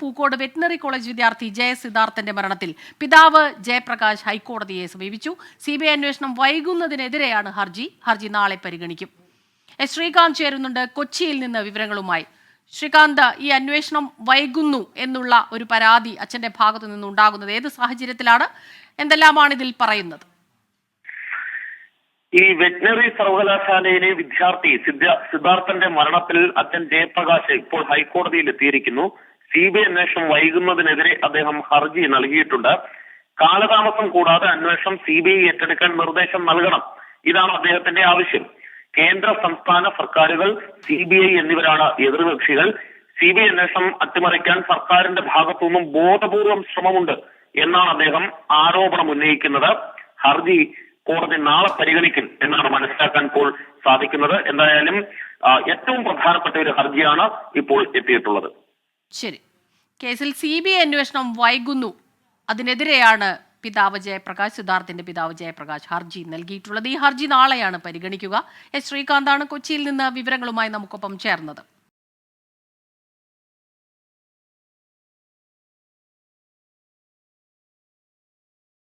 Pookode veterinary college വിദ്യാർത്ഥി ജയ സിദ്ധാർത്ഥന്റെ മരണത്തിൽ. പിതാവ് ജയപ്രകാശ് ഹൈക്കോടതിയെ സമീപിച്ചു. സി ബി ഐ അന്വേഷണം വൈകുന്നതിനെതിരെയാണ് ഹർജി. ഹർജി നാളെ പരിഗണിക്കും. എസ് ശ്രീകാന്ത് ചേരുന്നുണ്ട് കൊച്ചിയിൽ നിന്ന് വിവരങ്ങളുമായി. ശ്രീകാന്ത് ഈ അന്വേഷണം വൈകുന്നു എന്നുള്ള ഒരു പരാതി അച്ഛന്റെ ഭാഗത്തു നിന്നുണ്ടാകുന്നത് ഏത് സാഹചര്യത്തിലാണ്? എന്തെല്ലാമാണ് ഇതിൽ പറയുന്നത്? ഈ വെറ്റിനറി സർവകലാശാലയിലെ വിദ്യാർത്ഥി സിദ്ധ- സിദ്ധാർത്ഥന്റെ മരണത്തിൽ അച്ഛൻ ജയപ്രകാശ് ഇപ്പോൾ ഹൈക്കോടതിയിൽ എത്തിയിരിക്കുന്നു. സി ബി ഐ അന്വേഷണം വൈകുന്നതിനെതിരെ അദ്ദേഹം ഹർജി നൽകിയിട്ടുണ്ട്. കാലതാമസം കൂടാതെ അന്വേഷണം സി ബി ഐ ഏറ്റെടുക്കാൻ നിർദ്ദേശം നൽകണം. ഇതാണ് അദ്ദേഹത്തിന്റെ ആവശ്യം. കേന്ദ്ര സംസ്ഥാന സർക്കാരുകൾ സി ബി ഐ എന്നിവരാണ് എതിർകക്ഷികൾ. സി ബി ഐ അന്വേഷണം അട്ടിമറിക്കാൻ സർക്കാരിന്റെ ഭാഗത്തുനിന്നും ബോധപൂർവം ശ്രമമുണ്ട് എന്നാണ് അദ്ദേഹം ആരോപണം ഉന്നയിക്കുന്നത്. ഹർജി കോടതി നാളെ പരിഗണിക്കും എന്നാണ് മനസ്സിലാക്കാൻ ഇപ്പോൾ സാധിക്കുന്നത്. എന്തായാലും ഏറ്റവും പ്രധാനപ്പെട്ട ഒരു ഹർജിയാണ് ഇപ്പോൾ എത്തിയിട്ടുള്ളത്. ശരി. കേസിൽ സി ബി ഐ അന്വേഷണം വൈകുന്നു. അതിനെതിരെയാണ് പിതാവ് ജയപ്രകാശ് സിദ്ധാർത്ഥിന്റെ പിതാവ് ജയപ്രകാശ് ഹർജി നൽകിയിട്ടുള്ളത്. ഈ ഹർജി നാളെയാണ് പരിഗണിക്കുക. എസ് ശ്രീകാന്താണ് കൊച്ചിയിൽ നിന്ന് വിവരങ്ങളുമായി നമുക്കൊപ്പം ചേർന്നത്.